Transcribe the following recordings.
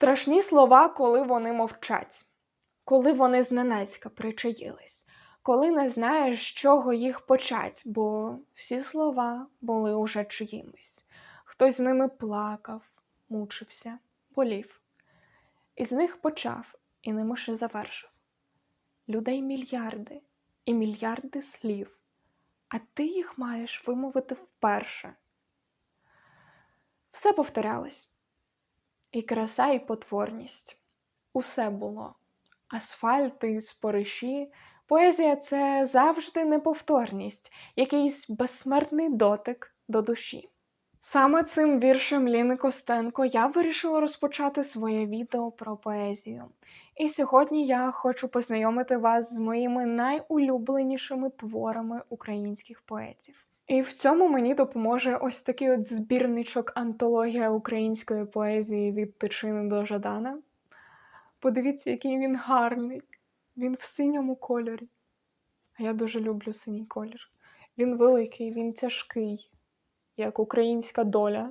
Страшні слова, коли вони мовчать, коли вони зненацька причаїлись, коли не знаєш, з чого їх почать, бо всі слова були уже чиїмись. Хтось з ними плакав, мучився, болів. І з них почав, і ними завершив. Людей мільярди і мільярди слів, а ти їх маєш вимовити вперше. Все повторялось. І краса, і потворність. Усе було. Асфальти, спориші. Поезія це завжди неповторність, якийсь безсмертний дотик до душі. Саме цим віршем Ліни Костенко я вирішила розпочати своє відео про поезію. І сьогодні я хочу познайомити вас з моїми найулюбленішими творами українських поетів. І в цьому мені допоможе ось такий от збірничок антологія української поезії від Тичини до Жадана. Подивіться, який він гарний. Він в синьому кольорі. А я дуже люблю синій колір. Він великий, він тяжкий, як українська доля.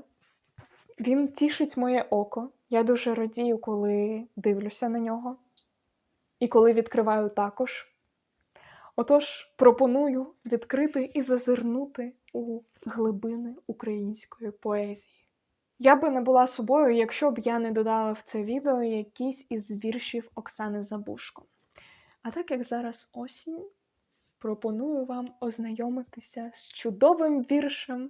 Він тішить моє око. Я дуже радію, коли дивлюся на нього. І коли відкриваю також. Отож, пропоную відкрити і зазирнути у глибини української поезії. Я би не була собою, якщо б я не додала в це відео якісь із віршів Оксани Забушко. А так як зараз осінь, пропоную вам ознайомитися з чудовим віршем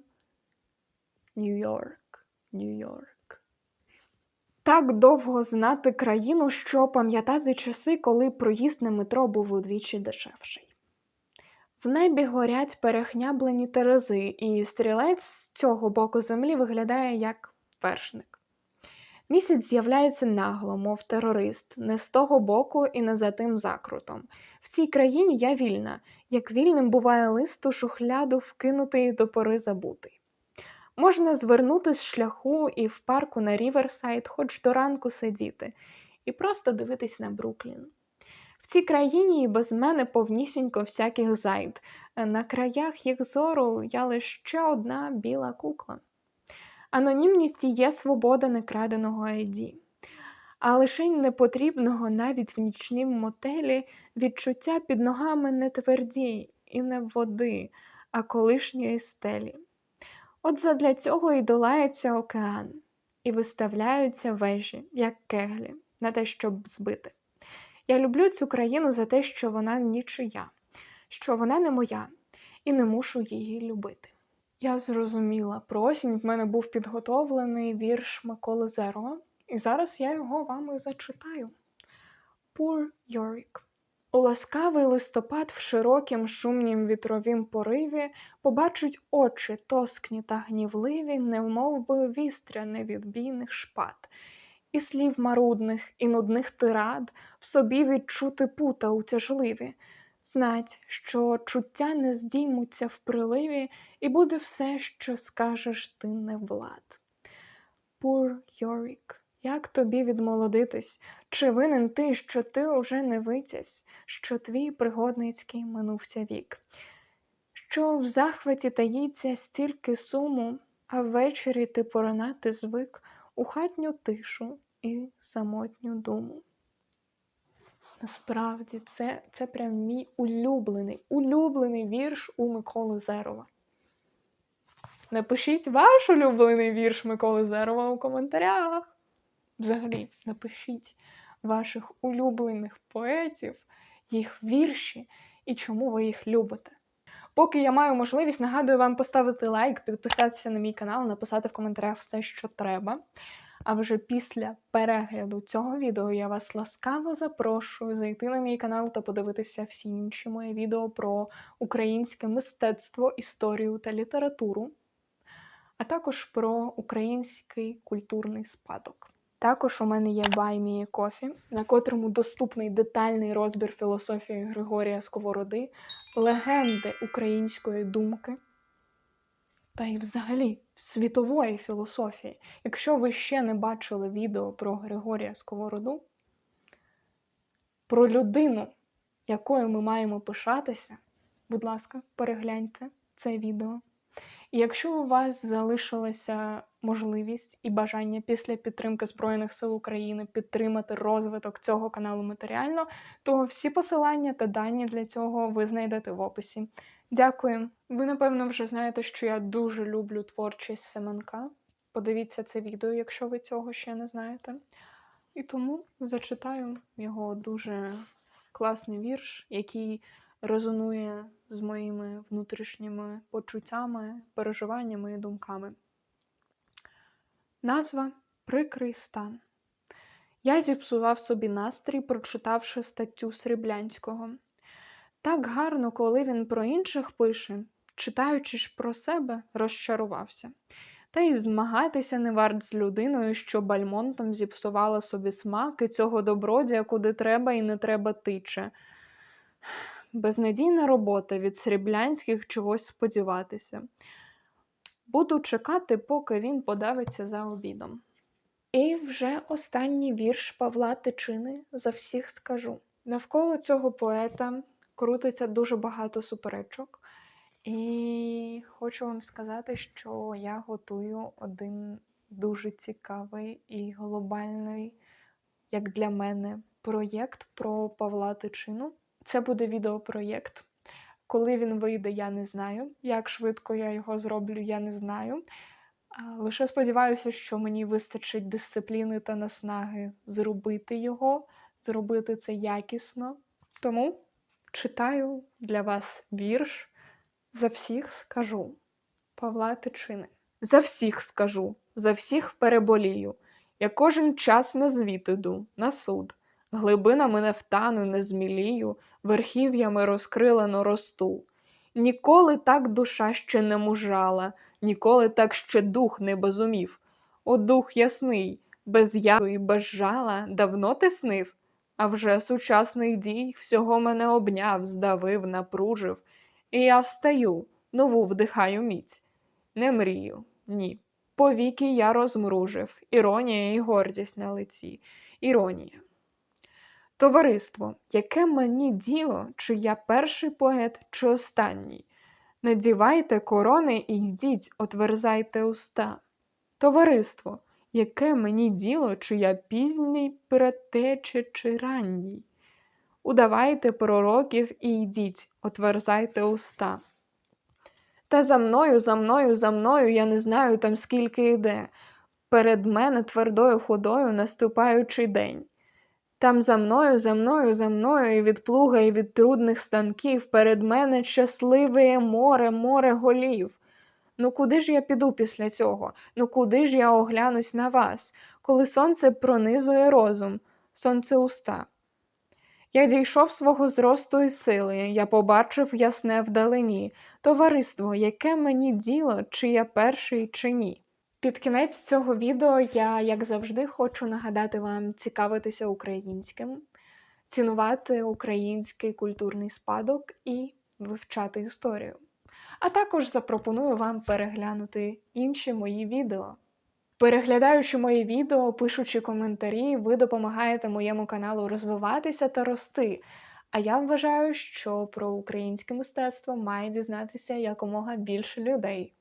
Нью-Йорк, Нью-Йорк. Так довго знати країну, що пам'ятати часи, коли проїзд на метро був удвічі дешевший. В небі горять перехняблені терези, і стрілець з цього боку землі виглядає як вершник. Місяць з'являється нагло, мов терорист, не з того боку і не за тим закрутом. В цій країні я вільна, як вільним буває лист у шухляду вкинутий до пори забутий. Можна звернути з шляху і в парку на Ріверсайд, хоч до ранку сидіти, і просто дивитись на Бруклін. В цій країні і без мене повнісінько всяких зайд. На краях їх зору я лише одна біла кукла. Анонімність є свобода некраденого ID. А лишень непотрібного навіть в нічнім мотелі відчуття під ногами не тверді і не води, а колишньої стелі. От задля цього і долається океан, і виставляються вежі, як кеглі, на те, щоб збити. Я люблю цю країну за те, що вона нічия, що вона не моя, і не мушу її любити. Я зрозуміла, про осінь в мене був підготовлений вірш Миколи Зерова, і зараз я його вам і зачитаю. Poor Йорік. У ласкавий листопад в широкім шумнім вітровім пориві побачить очі тоскні та гнівливі, немов би вістря невідбійних шпат, і слів марудних і нудних тирад в собі відчути пута утяжливі, знать, що чуття не здіймуться в приливі, і буде все, що скажеш ти не влад. Пур Йорік, як тобі відмолодитись? Чи винен ти, що ти уже не витязь, що твій пригодницький минувся вік? Що в захваті таїться стільки суму, а ввечері ти поронати звик у хатню тишу і самотню думу. Насправді, це, це прям мій улюблений, улюблений вірш у Миколи Зерова. Напишіть ваш улюблений вірш Миколи Зерова у коментарях. Взагалі, напишіть ваших улюблених поетів, їх вірші і чому ви їх любите. Поки я маю можливість, нагадую вам поставити лайк, підписатися на мій канал, написати в коментарях все, що треба. А вже після перегляду цього відео я вас ласкаво запрошую зайти на мій канал та подивитися всі інші мої відео про українське мистецтво, історію та літературу, а також про український культурний спадок. Також у мене є Байміє Кофі, на котрому доступний детальний розбір філософії Григорія Сковороди, легенди української думки та й взагалі світової філософії. Якщо ви ще не бачили відео про Григорія Сковороду, про людину, якою ми маємо пишатися, будь ласка, перегляньте це відео. І якщо у вас залишилася можливість і бажання після підтримки Збройних сил України підтримати розвиток цього каналу матеріально, то всі посилання та дані для цього ви знайдете в описі. Дякую. Ви, напевно, вже знаєте, що я дуже люблю творчість Семенка. Подивіться це відео, якщо ви цього ще не знаєте. І тому зачитаю його дуже класний вірш, який резонує з моїми внутрішніми почуттями, переживаннями і думками. Назва Прикрий стан. Я зіпсував собі настрій, прочитавши статтю Сріблянського. Так гарно, коли він про інших пише, читаючи ж про себе, розчарувався. Та й змагатися не варт з людиною, що бальмонтом зіпсувала собі смак і цього добродія, куди треба і не треба тиче. Безнадійна робота від сріблянських чогось сподіватися. Буду чекати, поки він подавиться за обідом. І вже останній вірш Павла Тичини за всіх скажу. Навколо цього поета крутиться дуже багато суперечок, і хочу вам сказати, що я готую один дуже цікавий і глобальний, як для мене, проєкт про Павла Тичину. Це буде відеопроєкт. Коли він вийде, я не знаю. Як швидко я його зроблю, я не знаю. Лише сподіваюся, що мені вистачить дисципліни та наснаги зробити його, зробити це якісно. Тому читаю для вас вірш. За всіх скажу. Павла Тичини. За всіх скажу, за всіх переболію. Я кожен час на звіт іду, на суд. Глибинами не втану, не змілію, верхів'ями розкрилено росту. Ніколи так душа ще не мужала, ніколи так ще дух не безумів. О, дух ясний, без яду і без жала, давно ти снив, а вже сучасних дій всього мене обняв, здавив, напружив. І я встаю, нову вдихаю міць. Не мрію, ні. Повіки я розмружив, іронія і гордість на лиці, іронія. Товариство, яке мені діло, чи я перший поет, чи останній? Надівайте корони і йдіть, отверзайте уста. Товариство, яке мені діло, чи я пізній предтече, чи ранній? Удавайте пророків і йдіть, отверзайте уста. Та за мною, за мною, за мною, я не знаю там скільки йде. Перед мене твердою ходою наступаючий день. Там за мною, за мною, за мною, і від плуга, і від трудних станків, перед мене щасливе море, море голів. Ну куди ж я піду після цього? Ну куди ж я оглянусь на вас, коли сонце пронизує розум, сонце уста? Я дійшов свого зросту і сили, я побачив ясне вдалині, товариство, яке мені діло, чи я перший, чи ні. Під кінець цього відео я, як завжди, хочу нагадати вам цікавитися українським, цінувати український культурний спадок і вивчати історію. А також запропоную вам переглянути інші мої відео. Переглядаючи мої відео, пишучи коментарі, ви допомагаєте моєму каналу розвиватися та рости. А я вважаю, що про українське мистецтво має дізнатися якомога більше людей.